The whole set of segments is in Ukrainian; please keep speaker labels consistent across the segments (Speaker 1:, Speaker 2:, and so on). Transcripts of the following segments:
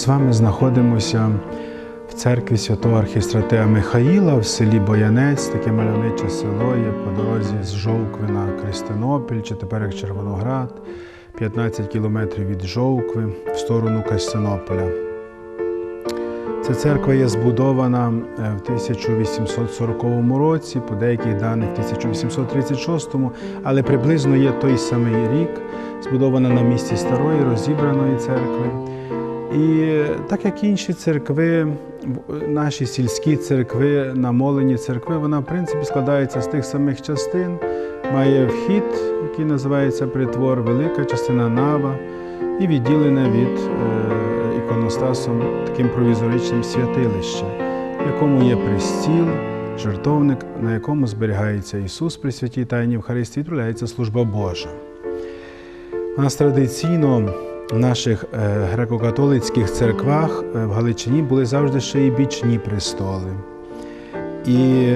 Speaker 1: з вами знаходимося в церкві святого архістратея Михаїла в селі Боянець, таке мальовниче село є по дорозі з Жовкви на Кристинопіль, чи тепер як Червоноград, 15 кілометрів від Жовкви в сторону Костянополя. Ця церква є збудована е, в 1840 році, по деяких даних в 1836, але приблизно є той самий рік, збудована на місці старої розібраної церкви. І так як інші церкви, наші сільські церкви, намолені церкви, вона в принципі складається з тих самих частин, має вхід, який називається притвор, велика частина нава і відділене від е, іконостасом таким провізоричним святилище, в якому є пристіл, жертовник, на якому зберігається Ісус при святій Тайні Євхаристії, відправляється служба Божа. У нас традиційно в наших е, греко-католицьких церквах е, в Галичині були завжди ще і бічні престоли. І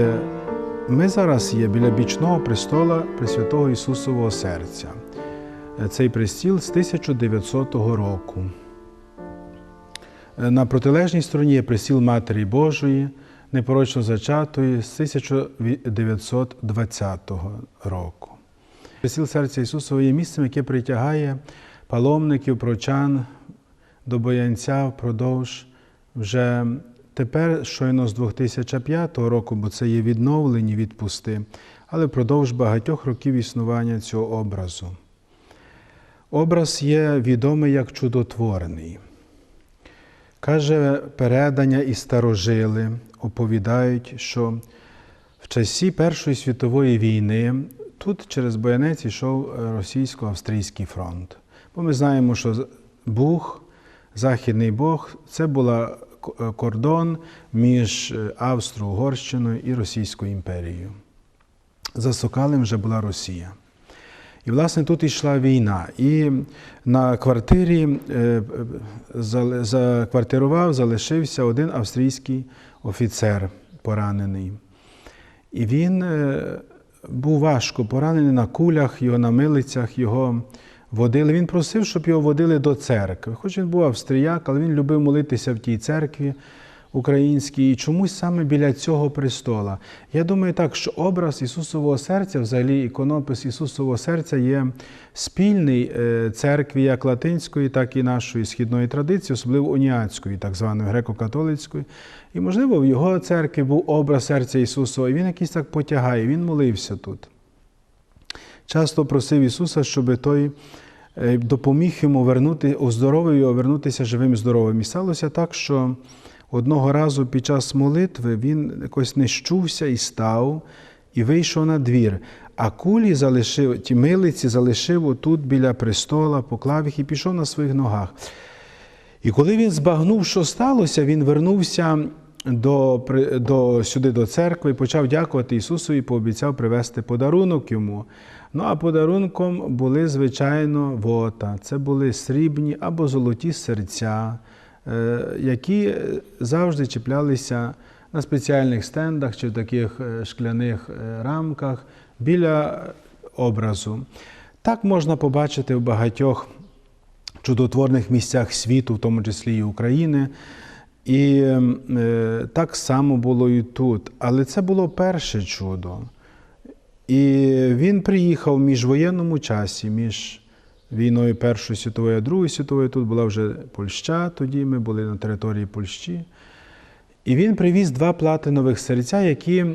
Speaker 1: ми зараз є біля бічного престола Пресвятого Ісусового серця. Е, Цей престіл з 1900 року. На протилежній стороні є престіл Матері Божої, непорочно зачатої з 1920 року. Престіл серця Ісусового є місцем, яке притягає паломників, прочан до Боянця впродовж вже тепер щойно з 2005 року, бо це є відновлені відпусти, але впродовж багатьох років існування цього образу. Образ є відомий як чудотворний. Каже передання і старожили оповідають, що в часі Першої світової війни тут через Боянець йшов російсько-австрійський фронт. Бо ми знаємо, що Буг, Західний Бог, це була кордон між Австро-Угорщиною і Російською імперією. За Сокалем вже була Росія. І, власне, тут йшла війна. І на квартирі е, заквартирував, залишився один австрійський офіцер поранений. І він е, був важко поранений на кулях, його на милицях, його водили. Він просив, щоб його водили до церкви. Хоч він був австріяк, але він любив молитися в тій церкві українській і чомусь саме біля цього престола. Я думаю так, що образ Ісусового серця, взагалі іконопис Ісусового серця є спільний церкві як латинської, так і нашої східної традиції, особливо уніатської, так званої греко-католицької. І, можливо, в його церкві був образ серця Ісусова, і він якийсь так потягає, він молився тут. Часто просив Ісуса, щоб той допоміг йому вернути, оздоровив вернутися живим і здоровим. І сталося так, що одного разу під час молитви він якось не і став, і вийшов на двір. А кулі залишив, ті милиці залишив отут біля престола, поклав їх і пішов на своїх ногах. І коли він збагнув, що сталося, він вернувся до, до, сюди до церкви почав дякувати Ісусу і пообіцяв привезти подарунок йому. Ну а подарунком були, звичайно, вота. Це були срібні або золоті серця, які завжди чіплялися на спеціальних стендах чи в таких шкляних рамках біля образу. Так можна побачити в багатьох чудотворних місцях світу, в тому числі і України. І е, так само було і тут. Але це було перше чудо. І він приїхав в міжвоєнному часі, між війною Першої світової, а Другої світової. Тут була вже Польща, тоді ми були на території Польщі. І він привіз два платинових серця, які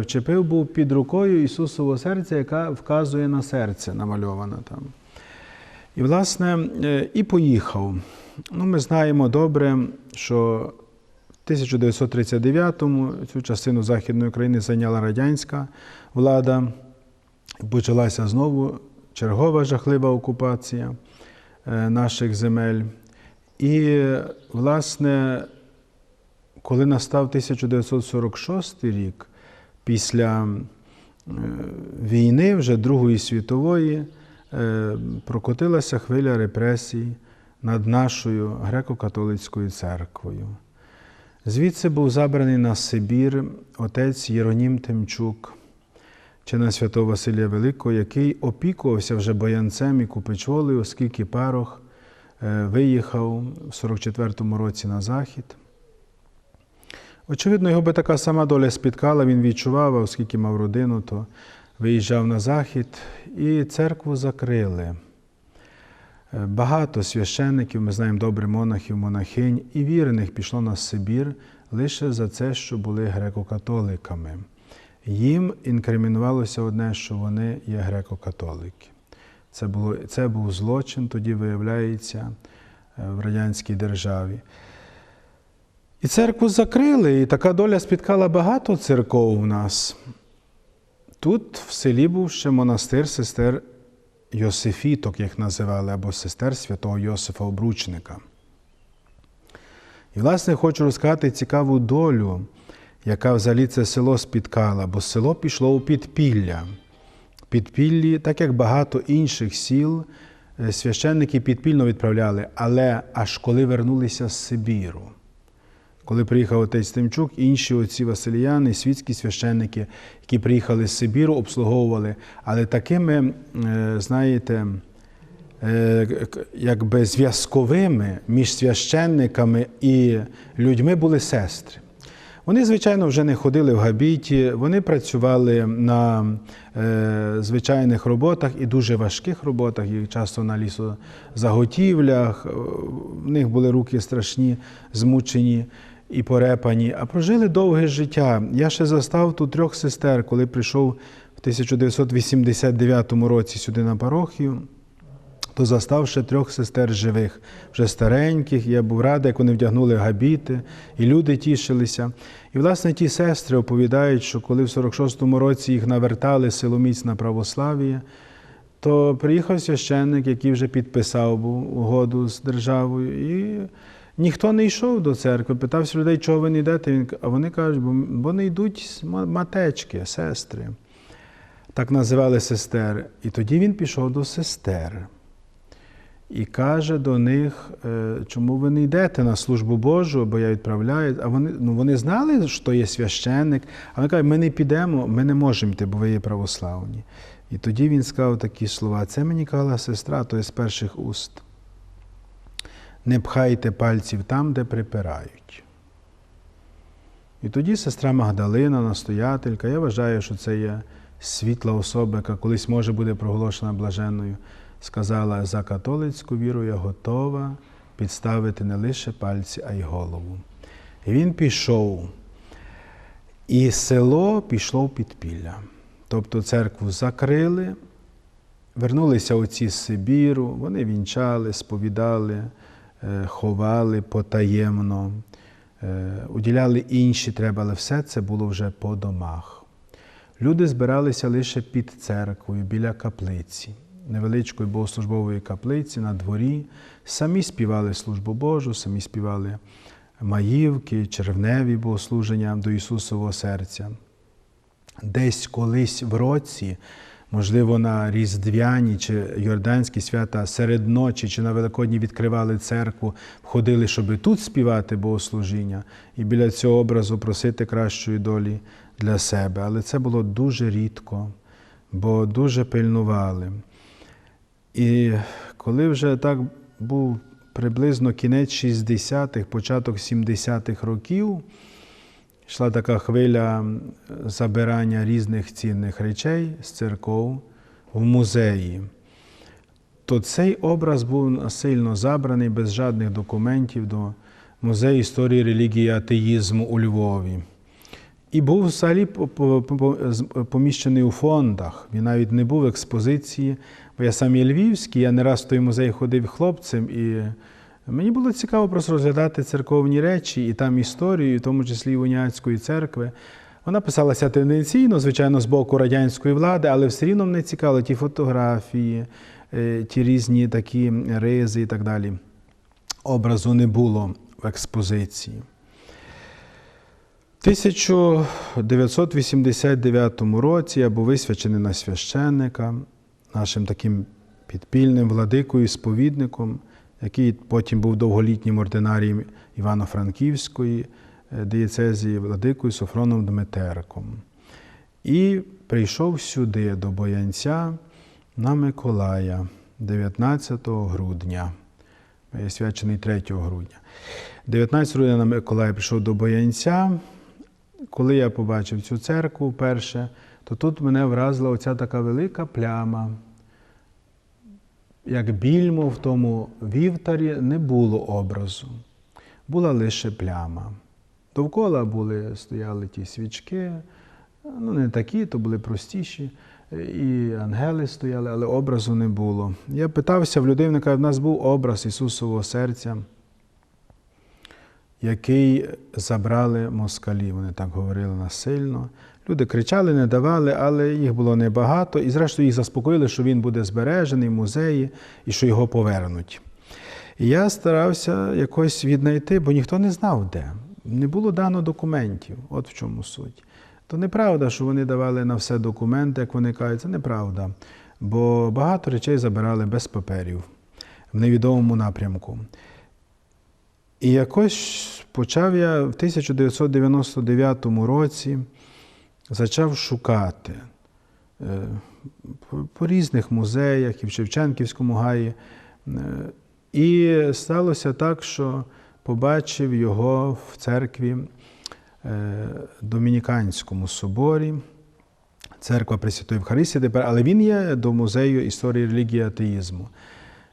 Speaker 1: вчепив був під рукою Ісусового серця, яка вказує на серце, намальована там. І, власне, і поїхав. Ну, Ми знаємо добре, що 1939-му цю частину Західної України зайняла радянська влада. Почалася знову чергова жахлива окупація наших земель. І, власне, коли настав 1946 рік, після війни, вже Другої світової, прокотилася хвиля репресій над нашою греко-католицькою церквою. Звідси був забраний на Сибір отець Єронім Тимчук, чина святого Василія Великого, який опікувався вже боянцем і купичволею, оскільки парох е, виїхав в 44-му році на захід. Очевидно, його би така сама доля спіткала, він відчував, оскільки мав родину, то виїжджав на захід і церкву закрили. Е, Багато священників, ми знаємо добре монахів, монахинь і вірених пішло на Сибір лише за це, що були греко-католиками. Їм інкримінувалося одне, що вони є греко-католики. Це, було, це був злочин, тоді виявляється, е, в радянській державі. І церкву закрили, і така доля спіткала багато церков у нас. Тут в селі був ще монастир сестер Йосифіток, як називали, або сестер святого Йосифа Обручника. І, власне, хочу розказати цікаву долю, яка взагалі це село спіткала, бо село пішло у підпілля. Підпіллі, так як багато інших сіл, е, священники підпільно відправляли, але аж коли вернулися з Сибіру. Коли приїхав отець Тимчук, інші отці Василіяни, світські священники, які приїхали з Сибіру, обслуговували. Але такими, е, знаєте, е, якби зв'язковими між священниками і людьми були сестри. Вони, звичайно, вже не ходили в габіті, вони працювали на е, звичайних роботах і дуже важких роботах, і часто на лісозаготівлях. Е, В них були руки страшні, змучені і порепані, а прожили довге життя. Я ще застав тут трьох сестер, коли прийшов в 1989 році сюди на парохію то застав ще трьох сестер живих, вже стареньких. Я був радий, як вони вдягнули габіти, і люди тішилися. І, власне, ті сестри оповідають, що коли в 46-му році їх навертали силоміць на православ'я, то приїхав священник, який вже підписав був угоду з державою, і ніхто не йшов до церкви. Питався людей, чого ви не йдете. А вони кажуть, бо, бо не йдуть матечки, сестри. Так називали сестер. І тоді він пішов до сестер і каже до них, е, чому ви не йдете на службу Божу, бо я відправляю. А вони, ну, вони знали, що є священник, а вони кажуть, ми не підемо, ми не можемо йти, бо ви є православні. І тоді він сказав такі слова. Це мені казала сестра, то є з перших уст. Не пхайте пальців там, де припирають. І тоді сестра Магдалина, настоятелька, я вважаю, що це є світла особа, яка колись може буде проголошена блаженною, сказала, за католицьку віру я готова підставити не лише пальці, а й голову. І він пішов. І село пішло в підпілля. Тобто церкву закрили, вернулися отці з Сибіру, вони вінчали, сповідали, ховали потаємно, е, уділяли інші треба, але все це було вже по домах. Люди збиралися лише під церквою, біля каплиці, невеличкої богослужбової каплиці на дворі, самі співали службу Божу, самі співали маївки, червневі богослуження до Ісусового серця. Десь колись в році, можливо, на Різдвяні чи Йорданські свята серед ночі чи на Великодні відкривали церкву, входили, щоб тут співати богослужіння і біля цього образу просити кращої долі для себе. Але це було дуже рідко, бо дуже пильнували. І коли вже так був приблизно кінець 60-х, початок 70-х років, йшла така хвиля забирання різних цінних речей з церков в музеї, то цей образ був насильно забраний без жодних документів до музею історії релігії атеїзму у Львові. І був взагалі поміщений у фондах. Він навіть не був в експозиції, бо я сам є львівський, я не раз в той музей ходив хлопцем, і мені було цікаво просто розглядати церковні речі і там історію, в тому числі і Уніатської церкви. Вона писалася тенденційно, звичайно, з боку радянської влади, але все рівно мене цікавили ті фотографії, е, ті різні такі ризи і так далі. Образу не було в експозиції. В 1989 році я був висвячений на священника, нашим таким підпільним владикою, сповідником, який потім був довголітнім ординарієм Івано-Франківської е, диєцезії владикою Софроном Дмитерком. І прийшов сюди до Боянця на Миколая 19 грудня. е, свячений 3 грудня. 19 грудня на Миколай прийшов до Боянця. Коли я побачив цю церкву вперше, то тут мене вразила оця така велика пляма. Як більмо в тому вівтарі не було образу, була лише пляма. Довкола були, стояли ті свічки, ну не такі, то були простіші. І ангели стояли, але образу не було. Я питався в людей, вони в нас був образ Ісусового серця, який забрали москалі. Вони так говорили насильно. Люди кричали, не давали, але їх було небагато. І зрештою їх заспокоїли, що він буде збережений в музеї і що його повернуть. І я старався якось віднайти, бо ніхто не знав де. Не було дано документів. От в чому суть. То неправда, що вони давали на все документи, як вони кажуть, це неправда. Бо багато речей забирали без паперів в невідомому напрямку. І якось почав я в 1999 році почав шукати е, по- різних музеях і в Шевченківському гаї. Е, І сталося так, що побачив його в церкві е, Домініканському соборі, церква Пресвятої Євхаристії тепер, але він є до музею історії релігії атеїзму.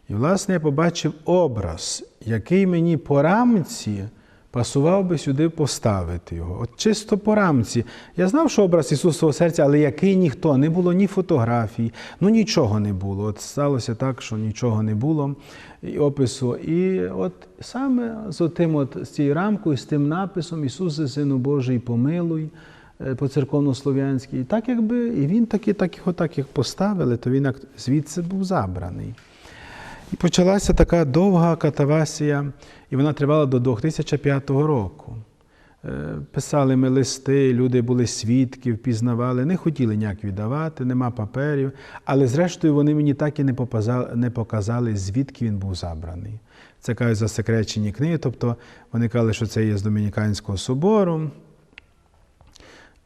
Speaker 1: І, власне, я побачив образ, який мені по рамці пасував би сюди поставити його. От чисто по рамці. Я знав, що образ Ісусового серця, але який ніхто, не було ні фотографій, ну нічого не було. От сталося так, що нічого не було і опису. І от саме з отим, от, з цією рамкою, з тим написом Ісусе, Сину Божий, помилуй е, по церковнослов'янській. Так якби і він таки, так його так як поставили, то він звідси був забраний. Почалася така довга катавасія, і вона тривала до 2005 року. Е, Писали ми листи, люди були свідки, впізнавали, не хотіли ніяк віддавати, нема паперів. Але зрештою вони мені так і не показали, не показали, звідки він був забраний. Це кажуть засекречені книги, тобто вони казали, що це є з Домініканського собору.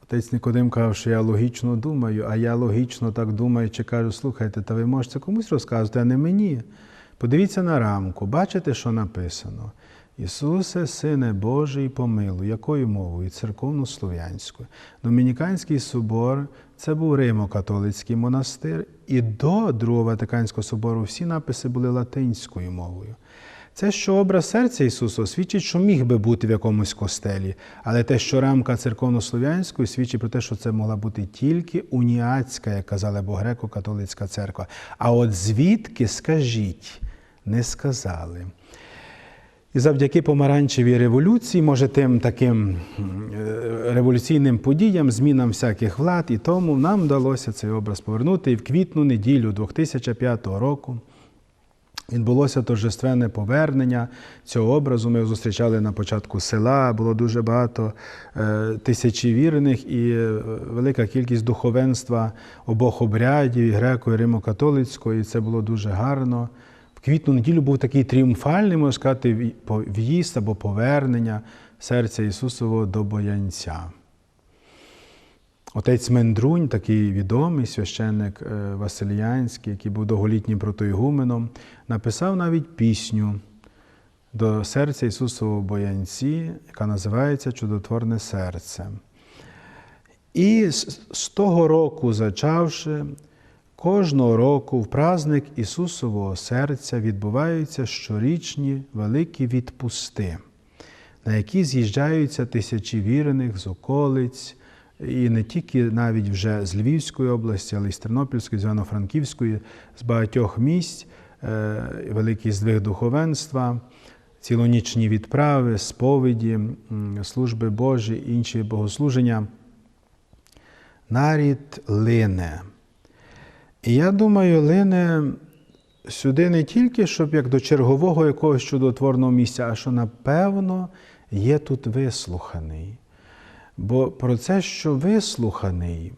Speaker 1: Отець Никодим казав, що я логічно думаю, а я логічно так думаю, чи кажу, слухайте, та ви можете комусь розказувати, а не мені. Подивіться на рамку, бачите, що написано. Ісусе, Сине Божий, помилуй, якою мовою? Церковно-слов'янською. Домініканський собор це був Римо-католицький монастир, і до Другого Ватиканського собору всі написи були латинською мовою. Це, що образ серця Ісуса свідчить, що міг би бути в якомусь костелі, але те, що рамка церковно-слов'янської, свідчить про те, що це могла бути тільки уніатська, як казали, бо греко-католицька церква. А от звідки, скажіть, не сказали. І завдяки помаранчевій революції, може, тим таким е, революційним подіям, змінам всяких влад, і тому нам вдалося цей образ повернути. І в квітну неділю 2005 року відбулося торжественне повернення цього образу. Ми зустрічали на початку села, було дуже багато е, тисячі вірених і е, велика кількість духовенства обох обрядів, і греко, і римо-католицького, і це було дуже гарно. В квітну неділю був такий тріумфальний, можна сказати, в'їзд або повернення серця Ісусового до Боянця. Отець Мендрунь, такий відомий священник е, Василіянський, який був довголітнім протоігуменом, написав навіть пісню до серця Ісусового Боянці, яка називається Чудотворне серце. І з того року, зачавши, кожного року в праздник Ісусового серця відбуваються щорічні великі відпусти, на які з'їжджаються тисячі вірених з околиць, і не тільки навіть вже з Львівської області, але й з Тернопільської, з Івано-Франківської, з багатьох місць, е, великий здвиг духовенства, цілонічні відправи, сповіді, служби Божі, інші богослуження. Нарід лине. І я думаю, лине сюди не тільки, щоб як до чергового якогось чудотворного місця, а що напевно є тут вислуханий. Бо про це, що вислуханий,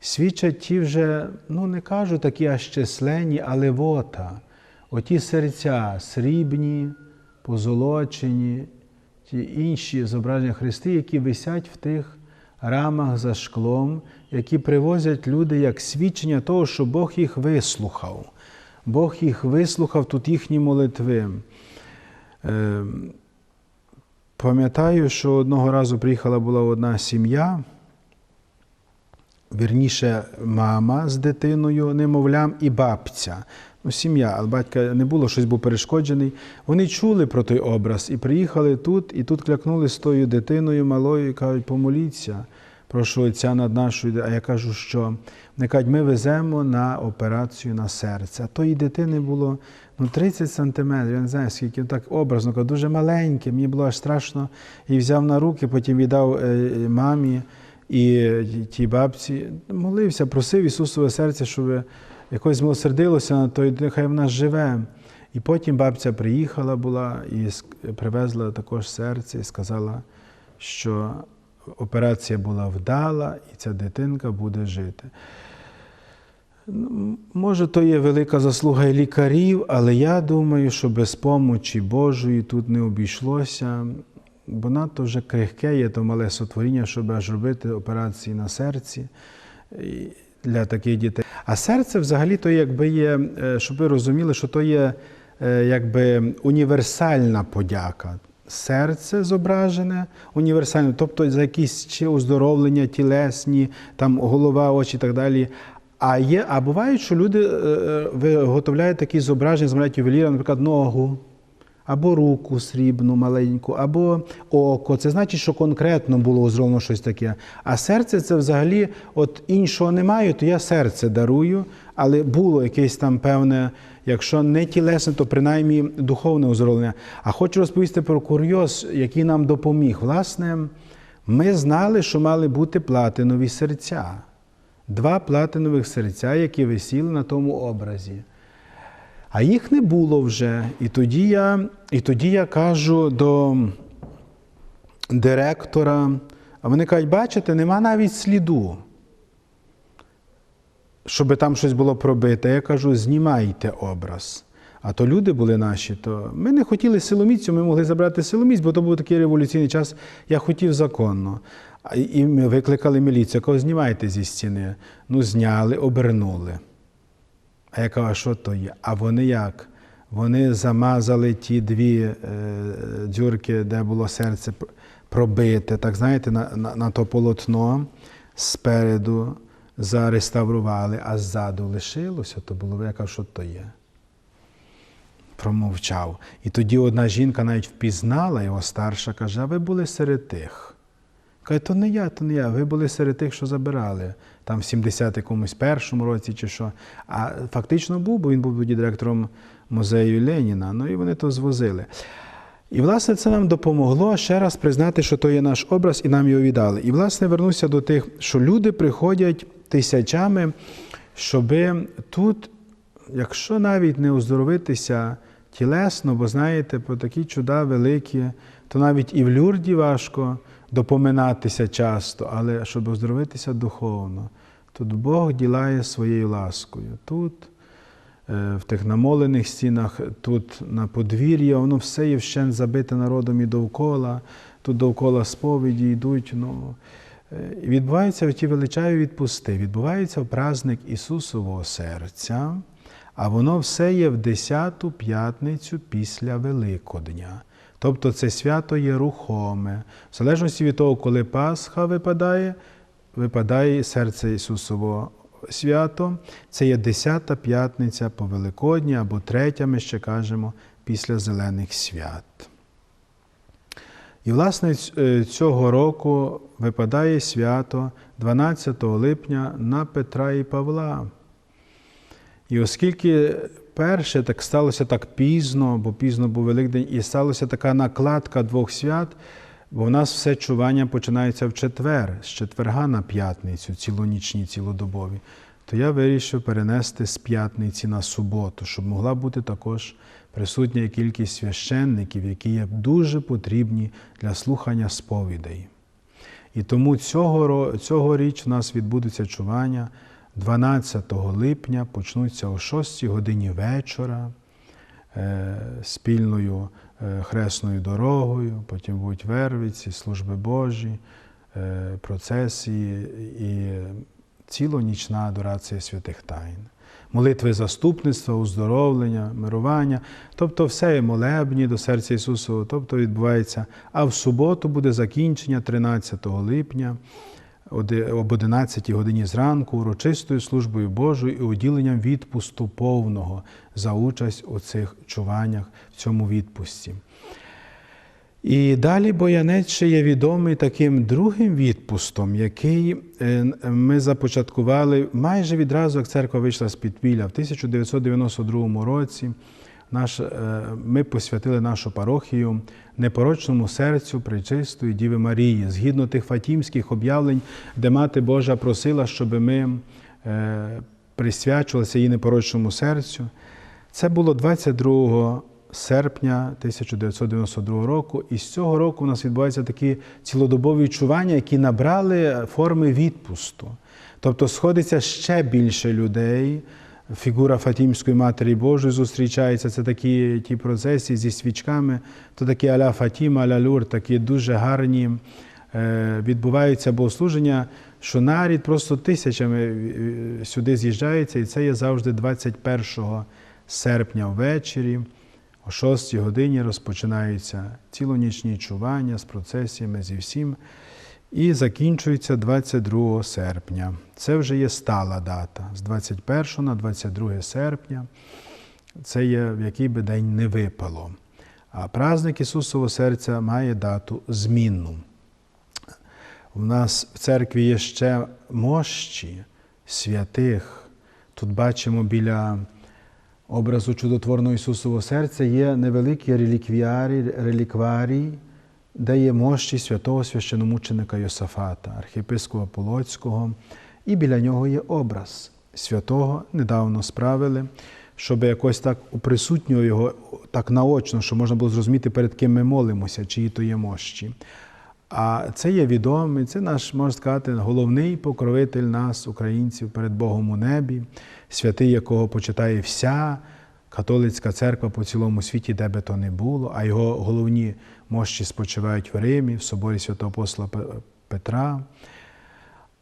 Speaker 1: свідчать ті вже, ну не кажу такі аж численні, але вота, оті серця срібні, позолочені, ті інші зображення Христи, які висять в тих рамах за шклом, які привозять люди як свідчення того, що Бог їх вислухав. Бог їх вислухав тут їхні молитви. Пам'ятаю, що одного разу приїхала була одна сім'я, вірніше, мама з дитиною, немовлям, і бабця. Ну, сім'я, але батька не було, щось був перешкоджений. Вони чули про той образ і приїхали тут, і тут клякнули з тою дитиною малою і кажуть, помоліться, прошу отця над нашою. А я кажу, що вони кажуть, ми веземо на операцію на серце. А тої дитини було ну, 30 сантиметрів, я не знаю, скільки так образно, дуже маленьке, мені було аж страшно. І взяв на руки, потім віддав е, мамі і тій бабці. Молився, просив Ісусове серце, щоб якось змилосердилося на той, хай вона живе. І потім бабця приїхала була і привезла також серце і сказала, що операція була вдала, і ця дитинка буде жити. Може, то є велика заслуга лікарів, але я думаю, що без помочі Божої тут не обійшлося, бо надто вже крихке є то мале сотворіння, щоб аж робити операції на серці для таких дітей. А серце взагалі то якби є, е, щоб ви розуміли, що то є е, якби універсальна подяка. Серце зображене універсальне, тобто за якісь чи оздоровлення тілесні, там голова, очі і так далі. А є, а буває, що люди е, е, виготовляють такі зображення, замовляють ювеліра, наприклад, ногу, або руку срібну маленьку, або око. Це значить, що конкретно було зроблено щось таке. А серце це взагалі, от іншого немає, то я серце дарую, але було якесь там певне, якщо не тілесне, то принаймні духовне оздоровлення. А хочу розповісти про курйоз, який нам допоміг. Власне, ми знали, що мали бути платинові серця. Два платинових серця, які висіли на тому образі. А їх не було вже. І тоді я, і тоді я кажу до директора, а вони кажуть, бачите, нема навіть сліду, щоб там щось було пробите. Я кажу, знімайте образ. А то люди були наші, то ми не хотіли силоміцю, ми могли забрати силоміць, бо то був такий революційний час, я хотів законно. І ми викликали міліцію, кажу, знімайте зі стіни. Ну, зняли, обернули. А я кажу, а що то є? А вони як? Вони замазали ті дві е, дзюрки, де було серце пробите, так знаєте, на, на, на то полотно спереду зареставрували, а ззаду лишилося, то було, я кажу, що то є. Промовчав. І тоді одна жінка навіть впізнала його старша, каже, а ви були серед тих. Каже, то не я, то не я. Ви були серед тих, що забирали там в 70 якомусь першому році чи що. А фактично був, бо він був директором музею Леніна. Ну і вони то звозили. І, власне, це нам допомогло ще раз признати, що то є наш образ, і нам його віддали. І, власне, вернуся до тих, що люди приходять тисячами, щоби тут, якщо навіть не оздоровитися тілесно, бо знаєте, про такі чуда великі, то навіть і в люрді важко допоминатися часто, але щоб оздоровитися духовно, тут Бог ділає своєю ласкою. Тут, е, в тих намолених стінах, тут на подвір'ї, воно все є вщент забите народом і довкола, тут довкола сповіді йдуть. Ну, е, відбуваються ті величаві відпусти, відбувається в праздник Ісусового серця, а воно все є в 10-ту п'ятницю після Великодня. Тобто це свято є рухоме. В залежності від того, коли Пасха випадає, випадає серце Ісусового свято. Це є 10-та п'ятниця по Великодні або третя, ми ще кажемо, після Зелених свят. І, власне, е, цього року випадає свято 12 липня на Петра і Павла. І оскільки перше так сталося так пізно, бо пізно був Великдень, і сталася така накладка двох свят, бо в нас все чування починається в четвер, з четверга на п'ятницю, цілонічні, цілодобові, то я вирішив перенести з п'ятниці на суботу, щоб могла бути також присутня кількість священників, які є дуже потрібні для слухання сповідей. І тому цього, цьогоріч у нас відбудеться чування 12 липня, почнуться о 6 годині вечора е, спільною е, хресною дорогою, потім будуть вервиці, служби Божі, е, процесії і цілонічна адорація святих тайн. молитви заступництва, оздоровлення, мирування, тобто все є молебні до серця Ісусового, тобто відбувається. А в суботу буде закінчення 13 липня об 11 годині зранку урочистою службою Божою і уділенням відпусту повного за участь у цих чуваннях в цьому відпусті. І далі Боянець ще є відомий таким другим відпустом, який е, ми започаткували майже відразу, як церква вийшла з підпілля. В 1992 році наш, е, ми посвятили нашу парохію непорочному серцю Пречистої Діви Марії, згідно тих фатімських об'явлень, де Мати Божа просила, щоб ми е, присвячувалися її непорочному серцю. Це було 22 серпня 1992 року. І з цього року у нас відбуваються такі цілодобові відчування, які набрали форми відпусту. Тобто сходиться ще більше людей. Фігура Фатімської Матері Божої зустрічається. Це такі ті процесії зі свічками, то такі аля Фатіма, аля Люр, такі дуже гарні е, відбуваються богослуження, що нарід просто тисячами е, сюди з'їжджається, і це є завжди 21 серпня ввечері. О 6 годині розпочинаються цілонічні чування з процесіями зі всім. І закінчується 22 серпня. Це вже є стала дата. З 21 на 22 серпня. Це є в який би день не випало. А праздник Ісусового серця має дату змінну. У нас в церкві є ще мощі святих. Тут бачимо біля образу чудотворного Ісусового серця є невеликі реліквіарі, релікварії, де є мощі святого священомученика Йосафата, архієпископа Полоцького, і біля нього є образ святого, недавно справили, щоб якось так уприсутнював його так наочно, щоб можна було зрозуміти, перед ким ми молимося, чиї то є мощі. А це є відомий, це наш, можна сказати, головний покровитель нас, українців, перед Богом у небі, святий, якого почитає вся католицька церква по цілому світі, де би то не було, а його головні мощі спочивають в Римі, в соборі святого апостола Петра.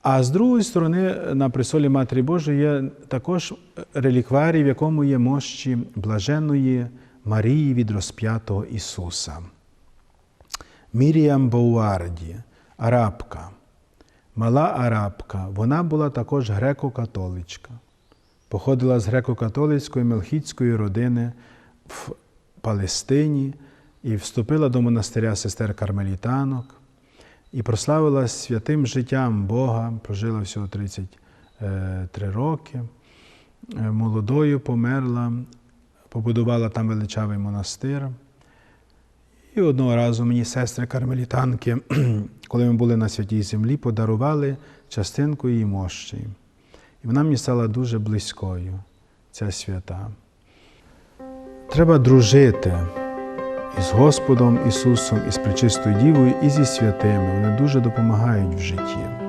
Speaker 1: А з другої сторони, на престолі Матері Божої є також релікварій, в якому є мощі блаженної Марії від розп'ятого Ісуса. Міріам Боуарді, арабка, мала арабка, вона була також греко-католичка. Походила з греко-католицької мелхітської родини в Палестині і вступила до монастиря сестер Кармелітанок і прославила святим життям Бога, прожила всього 33 роки. Е, Молодою померла, побудувала там величавий монастир. І одного разу мені сестри кармелітанки, коли ми були на святій землі, подарували частинку її мощі. І вона мені стала дуже близькою, ця свята. Треба дружити із Господом Ісусом, із Пречистою Дівою, і зі святими. Вони дуже допомагають в житті.